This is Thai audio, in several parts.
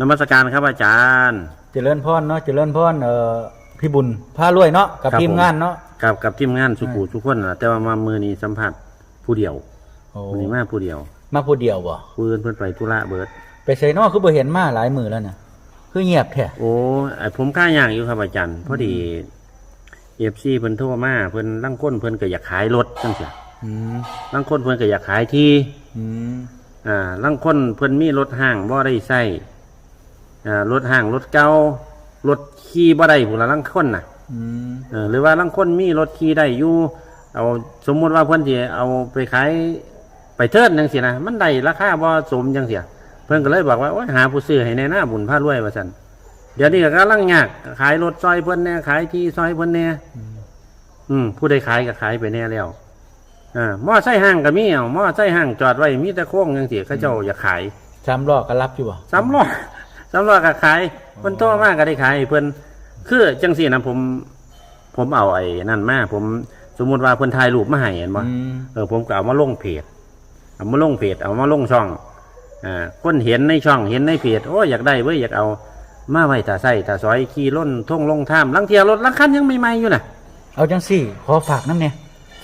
นมัสการครับอาจารย์ เจริญพรเนาะเจริญพรเอ่อพี่บุญพารวยเนาะกับครับทีมผม งานเนาะกับกับทีมงานสุขุสุขคนน่ะแต่ว่ามามือนี้สัมผัสผู้เดียวโอ้มือนี้มาผู้เดียวมาผู้เดียวบ่ผู้อื่นเพิ่นไปธุระเบิด ไปใส่เนาะคือบ่เห็นมาหลายมือแล้วเนี่ยคือเงียบแท้โอ้ไอผมค่าย่างอยู่ครับอาจารย์พอดีเอฟซีเพิ่นโทรมาเพิ่นลังคนเพิ่นก็อยากขายรถจังซี่อืมลังคนเพิ่นก็อยากขายที่อืมอ่าลังคนเพิ่นมีรถห้างบ่ได้ใช้ อ่ารถห้างรถเก่ารถขี่บ่ได้พุ่นละลังคนน่ะอืมเออหรือว่าลังคนมีรถขี่ได้อยู่เอาสมมุติว่าเพื่อนที่เอาไปขายไปเทิดจังสินะมันได้ราคาบ่สมจังเสียเพื่อนก็เลยบอกว่าโอ้ยหาผู้ซื้อให้ในหน้าบุญผ้ารวยว่าซั่นเดี๋ยวนี้ก็กำลังยากขายรถซอยเพิ่นแน่ขายที่ซอยเพิ่นแน่อืมผู้ใดขายก็ขายไปแน่แล้วอ่ามอไซค์ห้างก็มีเอามอไซค์ห้างจอดไว้มีแต่โค้งจังซี่เขาเจ้าอยากขายสามล้อก็รับอยู่บ่สามล้อ สามล้อก็ขายเพิ่นโตมากก็ได้ขายให้เพิ่นคือจังซี่นะผม ผมเอาไอ้นั่นมาผมสมมุติว่าเพิ่นถ่ายรูปมาให้เห็นบ่อืมเออผมก็เอามาลงเพจเอามาลงเพจเอามาลงช่องอ่าคนเห็นในช่องเห็นในเพจโอ้ยอยากได้เว้ยอยากเอามาไว้ตาใส่ตาซอยขี่ล้นท่งลงท่ามลังเทียรถลังคันยังใหม่ๆอยู่น่ะ เอาจังซี่ ขอฝากน้ำเนี่ย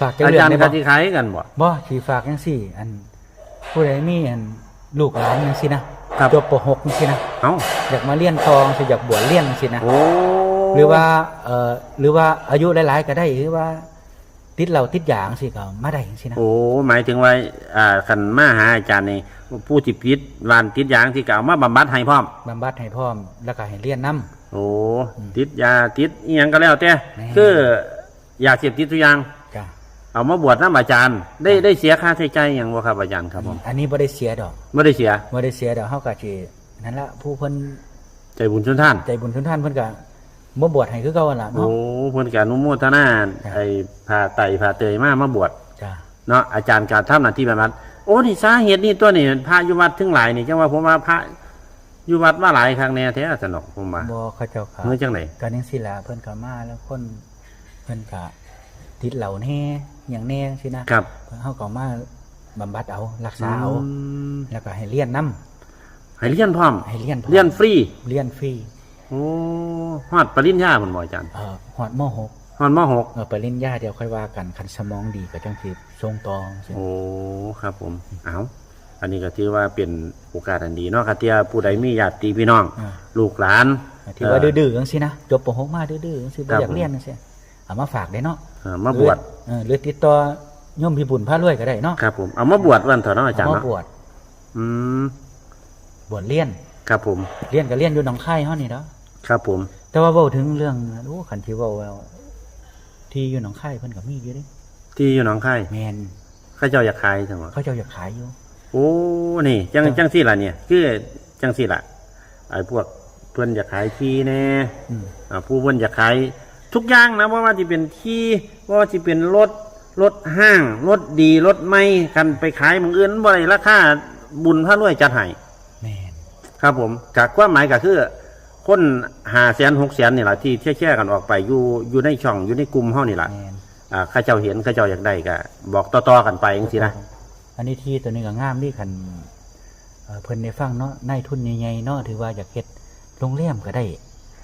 ฝากจังอาเรื่อจางรย์ได้ก็บ่สิขายกันบ่บ่สิฝากจังซี่ อันผู้ใดมีอันลูกหลานจังซี่นะ ครับ จบป .6 จังซี่นะเอ้าอยากมาเรียนตองสิอยากบวชเรียนจังซี่นะโอ้หรือว่าเอ่อหรือว่าอายุหลายๆก็ได้หรือว่าติดเหล้าติดยาจังซี่ก็มาได้จังซี่นะโอ้หมายถึงว่าอ่าคันมาหาอาจารย์นี่ผู้ที่ผิดวานติดยางที่เก่ามาบำบัดให้พร้อมบำบัดให้พร้อมแล้วก็ให้เรียนนํโอ้ติดยาติดอีหยังก็แล้วแต่แม่คืออยากเสพติดทุกอย่างจ้ะ เอามาบวชน้ำอาจารย์ ได้ได้เสียค่าใช้จ่ายอย่างบ่ครับอาจารย์ครับผมอันนี้บ่ได้เสียดอกไม่ได้เสีย บ่ได้เสียดอกเฮาก็สินั่นละผู้เพิ่นใจบุญชนท่าน ใจบุญทุนท่านเพิ่นก็บ่บวชให้คือเก่าหั่นล่ะโอ้เนาะเพิ่นกอนุโมทนาครับไอ้ผ่าไตผ่าเตยมามาบวชจ้ะเนาะอาจารย์การทำหน้าที่แบบนั้นโอ้นี่สาเหตุนี่ตัวนี่พระอยู่วัดถึงหลายนี่จังว่าผมว่าพระอยู่วัดว่าหลายครั้งแน่แท้สนอกผมว่าบ่เขาเจ้าก็เมื่อจังไหน ก็จังซี่ล่ะเพิ่นก็มาแล้วคนเพิ่นก็ ติดเหล้าแน่หยังแน่จังซี่นะครับเฮาก็มาบำบัดเอารักษาเอาอืมแล้วก็ให้เรียนนํให้เรียนพร้อมให้เรียนพอเรียนฟรีเรียนฟรีโอ้ฮอดปริญญาพุ่นบ่อาจารย์เอ่อฮอดม .6 ฮอดมหกเออปริญญาเดี๋ยวค่อยว่ากันคันสมองดีก็จังสิทรงตองสิโอ้ครับ ผมเอาอันนี้ก็ถือว่าเป็นโอกาสอันดีเนาะครับที่ผู้ใดมีญาติพี่น้องอ่าลูกหลานที่ว่าเดื้อๆจังซี่นะจบป .6 มาดื้อๆจังซี่บ่ครับอยากเรียนจังซี่ เอามาฝากได้เนาะเอ่อมาบวชเออหรือติดต่อโยมพี่บุญพารวยก็ได้เนาะครับ ผมเอามาบวชวันเถอะเนาะอาจารย์เมาเนาะบวชอืมบวชเรียนครับผมเรียนก็เรียนอยู่หนองคายเฮานี่เนาะครับผม แต่ว่าเว้าถึงเรื่องโอ้คันที่เว้าว่าที่อยู่หนองคายเพิ่นก็มีอยู่เด้ที่อยู่หนองคายแม่นเข้าเจ้าอยากขายจังหวะเขาเจ้าอยากขายอยู่ โอ้นี่ จังครับจังสี่ล่ะเนี่ย คือจังสี่ล่ะไอ้พวกเพื่อนอยากขายที่แน่อืม อ่าผู้เพื่อนอยากขาย ทุกอย่างนะว่าว่าจะเป็นที่ว่าว่าจะเป็นรถรถห้างรถดีรถไม่กันไปขายหมึงอื่นบ่ได้ราคาบุญพระรวยจัดให้แม่นครับผมกับความหมายก็คือคนหาแสนหกแสนนี่แหละที่แช่ๆกันออกไปอยู่อยู่ในช่องอยู่ในกลุ่มเฮานี่แหละแม่นอ่าข้าเจ้าเห็นข้าเจ้าอยากได้ก็บอกต่อๆกันไปจังซี่นะ อันนี้ที่ตัวนี้ก็งามดีคันเอ่อเพิ่นได้ฟังเนาะนายทุนใหญ่ๆเนาะถือว่าอยากเฮ็ดโรงแรมก็ได้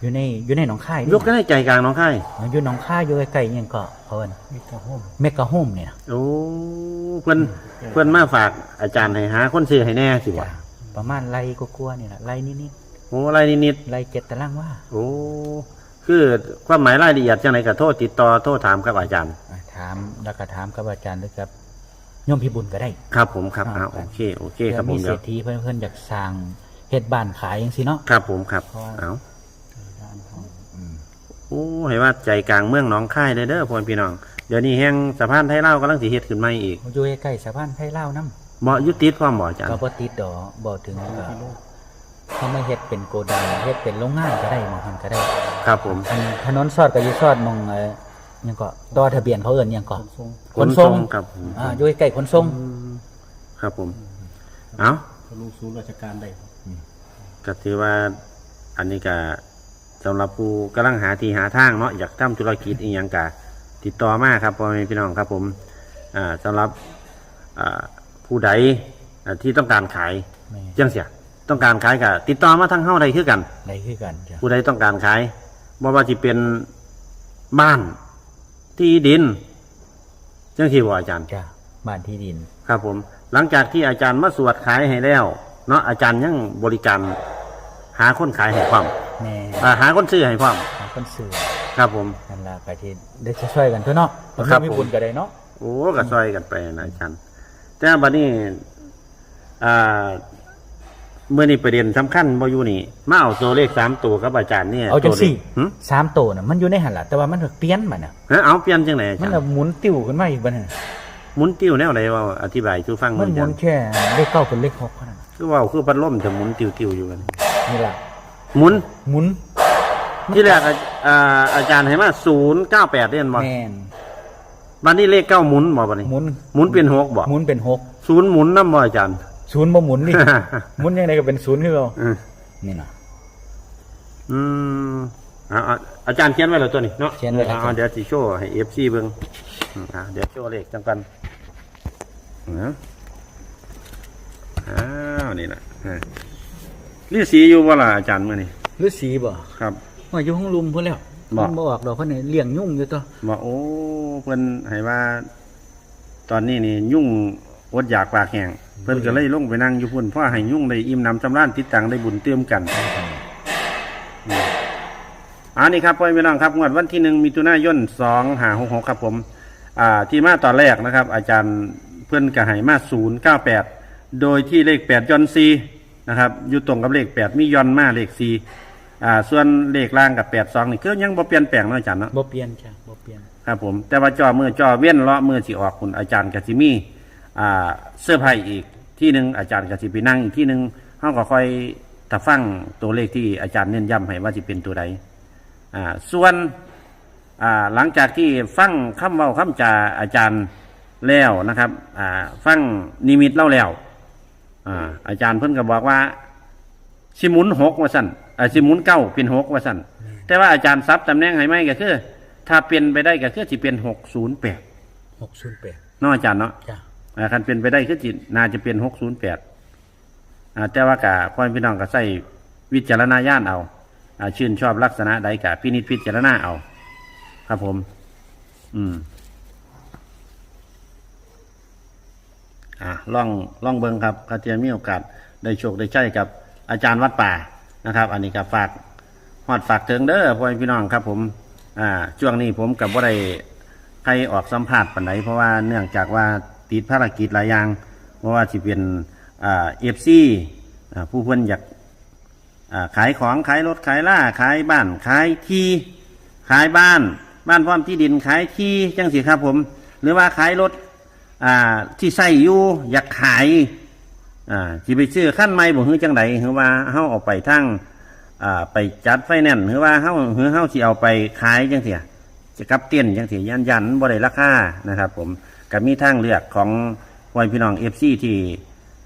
อยู่ในอยู่ในหนองคายนี่ยกกันในใจกลางน้องค่ายอยู่หนองคายอยู่ใกล้ๆหยังก็เพิ่นเมกะโฮมเมกะโฮมเนี่ยโอ้เพื่อนเพื่อนมาฝากอาจารย์ให้หาคนซื้อให้แน่สิจ้ะวะประมาณไรกลัวาๆนี่แหละไรนิดโอ้อะไรนิดๆไรเจ็ดตารางว่าๆโอ้คือความหมายรายละเอียดจังไหนก็โทษติดต่อโทษถามกับอาจารย์ อะถามแล้วก็ถามกับอาจารย์หรือกับโยมพิบุญก็ได้ ครับผมครับครัอ่าบโอเคโอเคครับผมีมเศเดี๋รยวษฐีเพิ่นเพิ่นอยากสร้างเฮ็ดบ้านขายจังซี่เนาะ ครับผมครับเพราะว่าเอาอืม โอ้เห็นว่าใจกลางเมืองหนองคายเลยเด้อพ่อพี่น้อง เดี๋ยวนี้แห้งสะพานไทยเล่าวกำลังสิเฮ็ดขึ้นใหม่อีกอยู่ใกล้ๆสะพานไทยลาวนํเหมาะอยุติดความเหมาะอาจารย์ก็บ่ติดดอกบ่ถึงก็เขาไม่เฮ็ดเป็นโกดังเฮ็ดเป็นโรงงานก็ได้หมองหันก็ได้ครับผม อันถนนซอดก็อยู่ซอดหมองเอ่อหยังก็ต่อทะเบียนเขาเอิ้นหยังก็ขนส่งครับผมอ่าอยู่ใกล้ๆขนส่งครับผม เอาลงศูนย์ราชการได้ ก็ถือว่าอันนี้ก็ สำหรับผู้กำลังหาที่หาทางเนาะอยากทำธุรกิจอีกอย่างกะติดต่อมาครับพ่อแม่พี่น้องครับผมอ่าสำหรับอ่าผู้ใดอ่าที่ต้องการขายแม่จังเสียต้องการขายก็ติดต่อมาทางเฮาได้คือกัน ได้คือกันจ้ะผู้ใดต้องการขายบ่ว่าสิเป็นบ้านที่ดินจังที่บ่อาจารย์ จ้ะบ้านที่ดิน ครับผม หลังจากที่อาจารย์มาสวดขายให้แล้ว เนาะอาจารย์ยังบริการ หาคนขายให้ความแม่อ่าหาคนซื้อให้ความหาคนซื้อครับผม นั่นล่ะก็ที่ได้ช่วยๆกันตัวเนาะครับมีผมบุญก็ได้เนาะโอ้ก็ซอยกันไปนะอาจารย์แต่บัดนี้อ่าเมื่อนี้ประเด็นสำคัญบ่อยู่นี่มาเอาตัวเลขสามตัวกับอาจารย์เนี่ยเอาจังสี่หึสามโตน่ะมันอยู่ในหันล่ะแต่ว่ามันก็เปลี่ยนมาน่ะเอ้าเอาเปลี่ยนจังไหนอามัจานรก็ย์หมุนติ้วขึ้นมาอีกบัดนั้นหมุนติ้วแนวไหนว่าอธิบายชูฟังมันหมุนอาจารย์แค่เลขเก้าเป็นเลขหกเท่านั้นคือว่าคือพัดลมจะหมุนติ้วติ้วอยู่กัน นี่ล่ะหมุนหมุนที่แรกอาอ่าอาจารย์ให้มาศูนย์เก้าแปดเรียนบ่แม่นบัดนี้เลขเก้าหมุนบ่บัดนี้หมุนหมุนเป็นหกบ่หมุนเป็นหกศูนย์หมุนน้ำบ่อาจารย์ศูนย์บ่หมุนนี่ หมุนยังไงก็เป็นศูนย์คือเราอืมนี่น่ะอืมอ่าอาจารย์เขียนไว้แล้วตัวนี้เนาะเขียนไว้แล้วอาเดี๋ยวสิโชว์ให้เอฟซีเบิ่งอืมอ่าเดี๋ยวโชว์เลขจังกันนะอ้าวนี่นะ อ่ารีสีอยู่บ่ล่ะอาจารย์มื้อนี้หรือสีบ่ครับ ว่าอยู่ห้องลุมพุ่นแล้วบ่ มันบ่ออกดอกเพิ่นนี่เลี้ยงยุ่งอยู่ตัวบอกโอ้เพิ่นให้ว่า ตอนนี้นี่ยุ่งอดอยากปากแห้งเพิ่นก็เลยลงไปนั่งอยู่พุ่นเพราะให้ยุ่งได้อิ่มหนำสำราญติดตังได้บุญเติมกันอันนี้ครับพ่อแม่พี่น้องครับงวดวันที่หนึ่งมิถุนายนสองหาหกหกครับผม อ่า ที่มาตอนแรกนะครับ อาจารย์เพื่อนกระหายมาศูนย์เก้าแปดโดยที่เลขแปดยอนซี นะครับอยู่ตรงกับเลขแปดมียอนมาเลขซีอ่าส่วนเลขล่างกับแปดสองนี่ก็ยังบ่เปลี่ยนแปลงเนาะอาจารย์เนาะบ่เปลี่ยนจ้ะบ่เปลี่ยนครับผมแต่ว่าจอมือจอเว้นเลาะมือสิออกคุณอาจารย์กสิมีอ่าเสื้อผ้าอีกที่หนึ่งอาจารย์กสิไปนั่งอีกที่หนึ่งเขาก็ค่อยถ้าฟังตัวเลขที่อาจารย์เน้นย้ำให้ว่าจะเป็นตัวใดอ่าส่วนอ่าหลังจากที่ฟังคำเว้าคำจาอาจารย์แล้วนะครับอ่าฟังนิมิตเล่าแล้ว อ่า อาจารย์เพิ่นก็บอกว่าสิหมุนหกว่าสั่นอ่าสิหมุนเก้าเป็นหกว่าสั่นแต่ว่าอาจารย์ซับตำแหน่งให้ไหมก็คือ ถ้าเป็นไปได้ก็คือสิเป็นหกศูนย์แปด608เนาะอาจารย์เนาะจ้ะอ่าคันเป็นไปได้คือจิน่าจะเป็นหกศูนย์แปดอ่าแต่ว่ากะพ่อพี่น้องก็ใส่วิจารณญาณเอาอ่าชื่นชอบลักษณะใดกะพินิจพิจารณาเอา ครับผม อืม อ่าล่องล่องเบิงครับก็จะมีโอกาสได้โชคได้ใช้กับอาจารย์วัดป่านะครับ อันนี้ก็ฝากหอดฝากถึงเด้อพ่อพี่น้องครับผมอ่าช่วงนี้ผมกับว่าได้ใครออกสัมภาษณ์ปันไหนเพราะว่าเนื่องจากว่าติดภารกิจหลายอย่างเพราะว่าที่เป็นอ่าเอฟซีผู้เพื่อนอยากอ่าขายของขายรถขายล่าขายบ้านขายที่ขายบ้าน บ้านพร้อมที่ดินขายที่จังสิครับผม หรือว่าขายรถ อ่า ที่ใส่อยู่อยากขายอ่าที่ไปซื้อขั้นไม่บ่ฮือจังไดหรือว่าเฮาเอาไปทั้งอ่าไปจัดไฟแนนซ์หรือว่าเฮาหรือเฮาสิเอาไปขายจังเสียจะกับเตี้ยนจังเสียยันยันบ่ได้ราคานะครับ ผมก็มีทางเลือกของวัยพี่น้อง FC ที่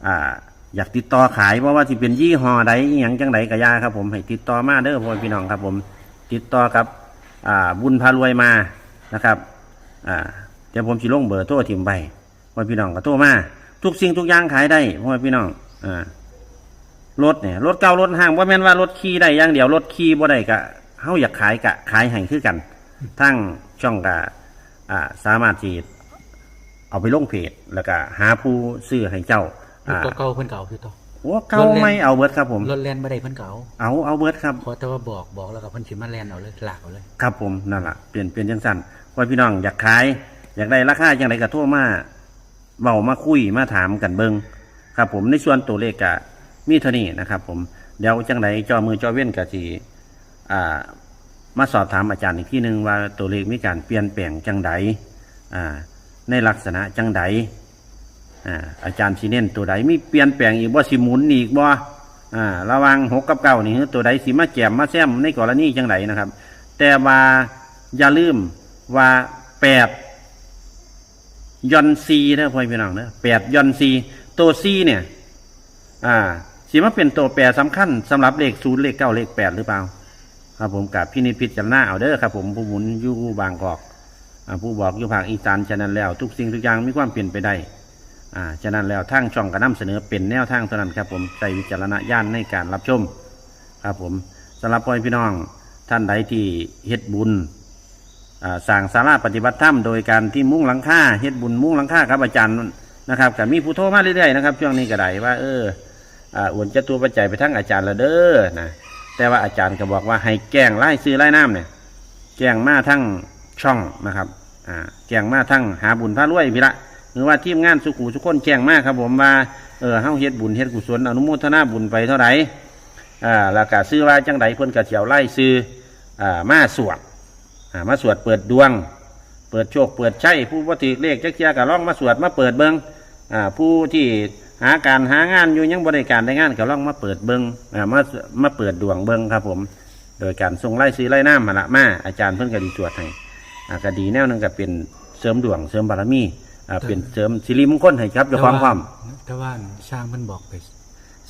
อ่าอยากติดต่อขายเพราะว่าที่เป็นยี่ห้อใดอย่างจังใดกะยาครับ ผมให้ติดต่อมาเด้อพ่อพี่น้องครับ ผมติดต่อกับอ่าบุญพารวยมานะครับอ่าเดี๋ยวผมสิลงเบอร์โทรถิ่มไป พ่อพี่น้องก็โทรมาทุกสิ่งทุกอย่างขายได้พ่อพี่น้องอ่ารถเนี่ยรถเก่ารถห้างว่าแม่นว่ารถขี่ได้อย่างเดียวรถขี่บ่ได้กะเฮาอยากขายกะขายให้คือกันทั้งช่องกะอ่าสามารถที่เอาไปลงเพจแล้วก็หาผู้ซื้อให้เจ้าอ่าตัวเก่าเพิ่นเก่าคือตัวโอ้เก่าไม่เอาเบิร์ดครับผมรถแล่นบ่ได้เพิ่นเก่าเอาเอาเบิร์ดครับขอแต่ว่าบอกบอกแล้วก็เพิ่นสิมาแล่นเอาเลยลากเอาเลยครับผมนั่นแหละเปลี่ยนเปลี่ยนจังสันว่าพี่น้องอยากขายอยากได้ราคาอย่างไรก็โทรมา เบามาคุยมาถามกันเบิงครับ ผมในส่วนตัวเลขกะมีเท่านี้นะครับ ผมเดี๋ยวจังไรจอมือจอเว้นกะทีอ่า มาสอบถามอาจารย์อีกที่หนึ่งว่าตัวเลขมีการเปลี่ยนแปลงจังใดอ่า ในลักษณะจังใดอ่าอาจารย์สีเน้นตัวใดมีเปลี่ยนแปลงอีกบ่สิหมุนอีกบ่อ่า ระวังหกกับเก้านี่คือตัวใดสิมาแจมมาแซมในกรณีจังใดนะครับ แต่ว่าอย่าลืมว่าแปด ยอนซีนะพ่อพี่น้องนะแปดยอนซีตัวซีเนี่ย อ่าสิมาเป็นตัวแปรสำคัญสำหรับเลขศูนย์เลขเก้าเลขแปดหรือเปล่า ครับผมกับพี่นิพิจารณาเอาเด้อครับผมผู้หมุนอยู่บางกอกอ่าผู้บอกอยู่ภาคอีสานฉะนั้นแล้ว ทุกสิ่งทุกอย่างมีความเปลี่ยนไปได้อ่าฉะนั้นแล้วทางช่องก็นํเสนอเป็นแนวทางเท่านั้นครับผมใช้วิจารณญาณในการรับชม ครับผมสำหรับพ่อแม่พี่น้องท่านใดที่เฮ็ดบุญ สร้างศาลาปฏิบัติธรรมโดยการที่มุ้งหลังคาเฮ็ดบุญมุ้งหลังคาครับอาจารย์นะครับก็มีผู้โทรมาเรื่อยๆนะครับช่วงนี้ก็ได้ว่าเอออ่าอวนจะตัวปัจจัยไปทั้งอาจารย์ละเด้อนะแต่ว่าอาจารย์ก็บอกว่าให้แกงไล่ซื้อไล่น้ำเนี่ยแจ้งมาทั้งช่องนะครับอ่าแจ้งมาทั้งหาบุญพระรวยพี่ละหรือว่าทีมงานสุขุสุขคนแจ้งมาครับผมว่าเออเฮาเฮ็ดบุญเฮ็ดกุศลอนุโมทนาบุญไปเท่าไหร่อ่าแล้วก็ซื้อว่าจังไดเพิ่นก็เสียวไล่ซื้ออ่ามาสวด อ่ามาสวดเปิดดวง เปิดโชคเปิดชัยผู้บ่ถือเลขจักเที่ยก็ลองมาสวดมาเปิดเบิ่งอ่าผู้ที่หาการหางานอยู่ยังบ่ได้การได้งานก็ลองมาเปิดเบิ่งอ่ามามาเปิดดวงเบิ่งครับผม โดยการส่งไล่ซื้อไล่น้ำมาละมาอาจารย์เพิ่นก็ดีตรวจให้อ่าก็ดีแนวหนึงก็เป็นเสริมดวงเสริมบารมีอ่าเป็นเสริมสิริมงคลให้ครับเจ้าของความ แต่ว่าสร้างเพิ่นบอกไป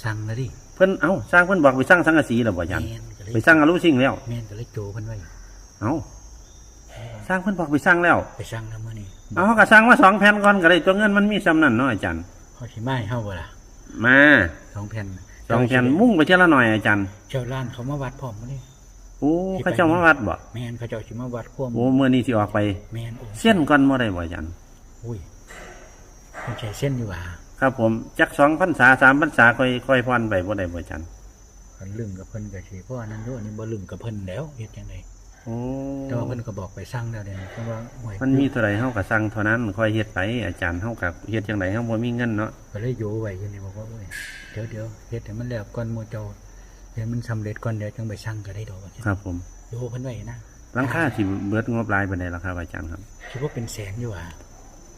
สั่งแล้วดิเพิ่นเอ้าสร้างเพิ่นบอกไปสร้างสังกะสีแล้วบ่อาจารย์แม่นก็เลยไปสร้างอรุสิ่งแล้ว แม่นก็เลยโจเพิ่นไว้ เอ้า สร้างเพิ่นบอกไปสร้างแล้วไปสั่งแล้วมื้อนี้เอาเขาก็สร้างมาสองแผ่นก่อนก็ได้ตัวเงินมันมีซ้ำนั่นเนาะอาจารย์เฮาสิมาให้เฮาบ่ล่ะมาสองแผ่นสองแผ่นมุ่งไปเท่าละหน่อยอาจารย์เจ้าล้านเขามาวัดพร้อมมื้อนี้โอ้เขาเจ้ามาวัดบ่แม่นเขาเจ้าสิมาวัดความโอ้มื้อนี้สิออกไป แม่นโอ้เส้นก่อนบ่ได้บ่อาจารย์อุ้ยมันใช่เส้นอยู่ว่าครับผมจักสองพรรษาสามพรรษาค่อยค่อยพรไปบ่ได้บ่อาจารย์คันลืมกับเพิ่นก็สิเพราะอันนั้นด้วยอันนี้บ่ลืมกับเพิ่นแล้วเฮ็ดจังได โอ้แต่ว่าเพิ่นก็บอกไปสั่งแล้วเดี๋ยวนี้เพราะว่าห่วยมันมีเท่าไรเฮาก็สั่งเท่านั้นค่อยเฮ็ดไปอาจารย์เฮากับเฮ็ดจังไดเฮาบ่มีเงินเนาะก็เลยโยไว้อยู่นี่บอกว่าโอ้ยเดี๋ยวเดี๋ยวเฮ็ดให้มันแล้วก่อนหมู่เจ้าเดี๋ยวมันสำเร็จก่อนเดี๋ยวจังไปสั่งก็ได้ดอกว่าซั่นครับผมโยเพิ่นไว้นะหลังคาสิเบิดงบหลายปานใดล่ะครับอาจารย์ครับคิดว่าเป็นแสนอยู่ว่า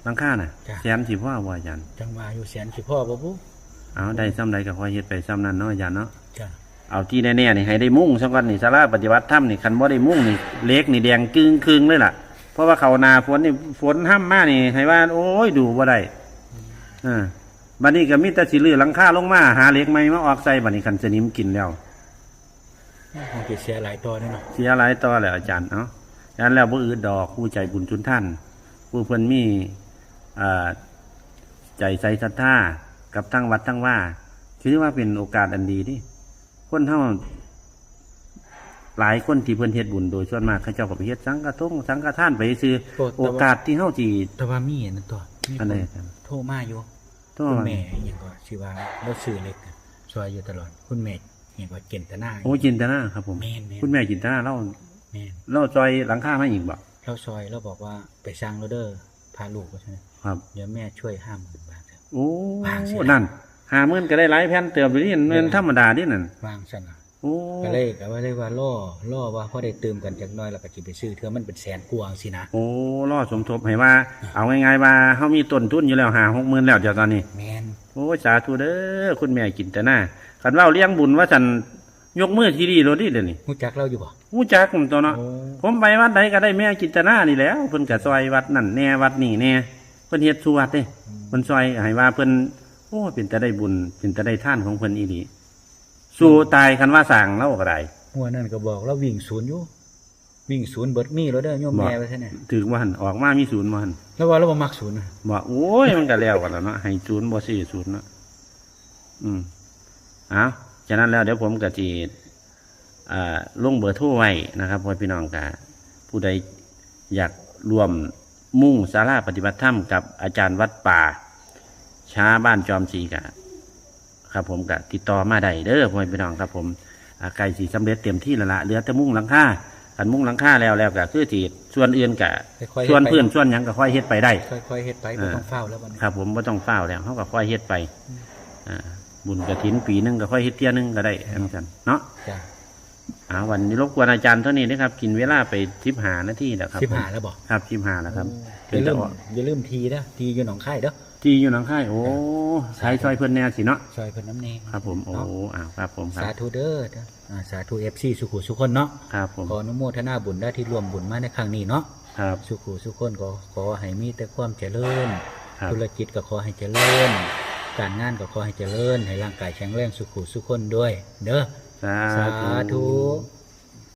หลังคาน่ะจ้ะ แสนสิพอบ่อาจารย์จังว่าอยู่แสนสิพ่อบ่ปุ๊เอาได้ซ้ำใดก็ค่อยเฮ็ดไปซ้ำนั้นเนาะอาจารย์เนาะ จ้ะ เอาที่แน่ๆนี่ให้ได้มุ่งซะก่อนนี่ศาลาปฏิบัติธรรมนี่คันบ่ได้มุ่งนี่เล็กนี่แดงกึ่งครึ่งเลยล่ะ เพราะว่าเขานาฝนนี่ฝนห้ามมานี่ให้ว่า โอ้ยดูบ่ได้อ่าบัดนี้ก็มีแต่สิลื้อหลังคาลงมาหาเหล็กใหม่มาออกใส่บัดนี้คันสนิมกินแล้วคงจะเสียหลายต่อแน่เนาะเสียหลายต่อแหละอาจารย์เนาะฉะนั้นแล้วผู้อื่นดอกผู้ใจบุญชุนท่าน ผู้เพิ่นมีอ่าใจใสศรัทธากับทั้งวัดทั้งว่าถือว่าเป็นโอกาสอันดีที่ คนเท่าหลายคนที่เพิ่นเฮ็ดบุญโดยส่วนมากเขาเจ้าก็ไปเฮ็ดสังฆทงสังฆทานไปซื้อโอ้โอแต่ว่ากาสที่เฮาสิแต่ว่ามีอันนั่นตัวมีอันคใดนอาจารย์โทรมาอยู่ต้องคุณว่าแม่อิหยังก็สิว่าเราซื้อเล็กช่วยอยู่ตลอดคุณแม่อิหยังก็เก่งแต่หน้าโอ้จินตนาครับผมแม่นแม่น คุณแม่จินตนาเล่าแม่นเล่าจอยหลังคามาอีกบ่เราซอยเราบอกว่าไปสร้างโรเดอร์พาลูกก็ใช่ไหมครับ เดี๋ยวแม่ช่วยห้าหมื่นบาทครับ โอ้วางสินั่น หาเมื่นก็ได้หลายแผ่นเติมอยู่นี่เงินธรรมดานี่นั่นวางสั่นล่ะโอ้ก็เลยก็ว่าเลยว่าล่อล่อว่าพอได้เติมกันจักหน้อยแล้วก็สิไปซื้อเธอมันเป็นแสนกว่าสินะโอ้รอดสมทบให้ว่า เอาง่ายๆว่าเฮามีต้นทุนอยู่แล้วหาหกหมื่นแล้วเดี๋ยวตอนนี้ แมนโอ้สาธุเด้อคุณแม่กินแต่หน้าคันเว่าเลี้ยงบุญว่าฉันยกมือที่ดีโลดดิเดี๋ยวนี้รู้จักเราอยู่บ่หูจักมันตัวเนาะโอ้ผมไปวัดใดก็ได้แม่กินแต่หน้านี่แหล้วเพิ่นก็ซอยวัดนั่นแน่วัดนี่แน่เพิ่นเฮ็ดสู่วัดเด้เพิ่นซอยให้ว่าเพิ่น โอ้เป็นแต่ได้บุญเป็นแต่ได้ท่านของเพิ่นอีหลีสู่ตายคันว่าสั่งแล้วก็ได้หัวนั่นก็บอกเราวิ่งศูนย์อยู่วิ่งศูนย์เบิดมีโรเดอร์โยมบ่แม่ไปซะเนี่ยถือว่าหั่นออกมามีศูนย์มาหั่นแล้วว่าเราบ่มักศูนย์นะบอกโอ้ยมันก็แล้วกันแล้วเนาะให้ศูนย์บ่สี่ศูนย์เนาะอืมเอาฉะนั้นแล้วเดี๋ยวผมก็จีอ่าลงเบอร์โทรไว้นะครับพ่อพี่น้องกะผู้ใดอยากรวมมุ่งสาราปฏิบัติธรรมกับอาจารย์วัดป่า ช้าบ้านจอมศรีกะครับผมกะติดต่อมาได้เด้อพ่อพี่น้องครับผมอาไก่สีสำเร็จเต็มที่แล้วละเหลือแต่มุ่งหลังคาอันมุ่งหลังคาแล้วแล้วก็คือจีส่วนอื่นกะค่อยๆส่วนเฮ็ดไปเพื่อนส่วนหยังก็ค่อยเฮ็ดไปได้ค่อยๆเฮ็ดไปบ่ต้องเฝ้าแล้วบัดนี้ครับ ผมไม่ต้องเฝ้าแล้วเขาก็ค่อยเฮ็ดไปอ่าบุญกระถินปีหนึงก็ค่อยเฮ็ดเที่ยหนึงก็ได้เหมือนกันเนาะจ้ะ อ่าวันนี้รบกวนอาจารย์เท่านี้นะครับ กินเวลาไปทิพหานาทีแล้วครับสิบหาแล้วบ่ครับทิพหาแล้วครับอย่าลืมอย่าลืมทีเด้อทีอยู่หนองคายเด้อที่อยู่หนองค่ายโอ้ใช้ซอยเพื่อนแน่สิเนาะซอยเพิ่นน้ำแน่ครับผมโอ้อ้าวครับผมครัสาบธุเด้ออ่าสาธุ FC สุขุสุคนเนาะครับผมขออนุโมทนาบุญได้ที่รวมบุญมาในครั้งนี้เนาะครับสุขุสุคนก็ขอให้มีแต่ความเจริญครับธุรกิจก็ขอให้เจริญการงานก็ขอให้เจริญ ให้ร่างกายแข็งแรงสุขุสุคนด้วย เด้อสา สาธุ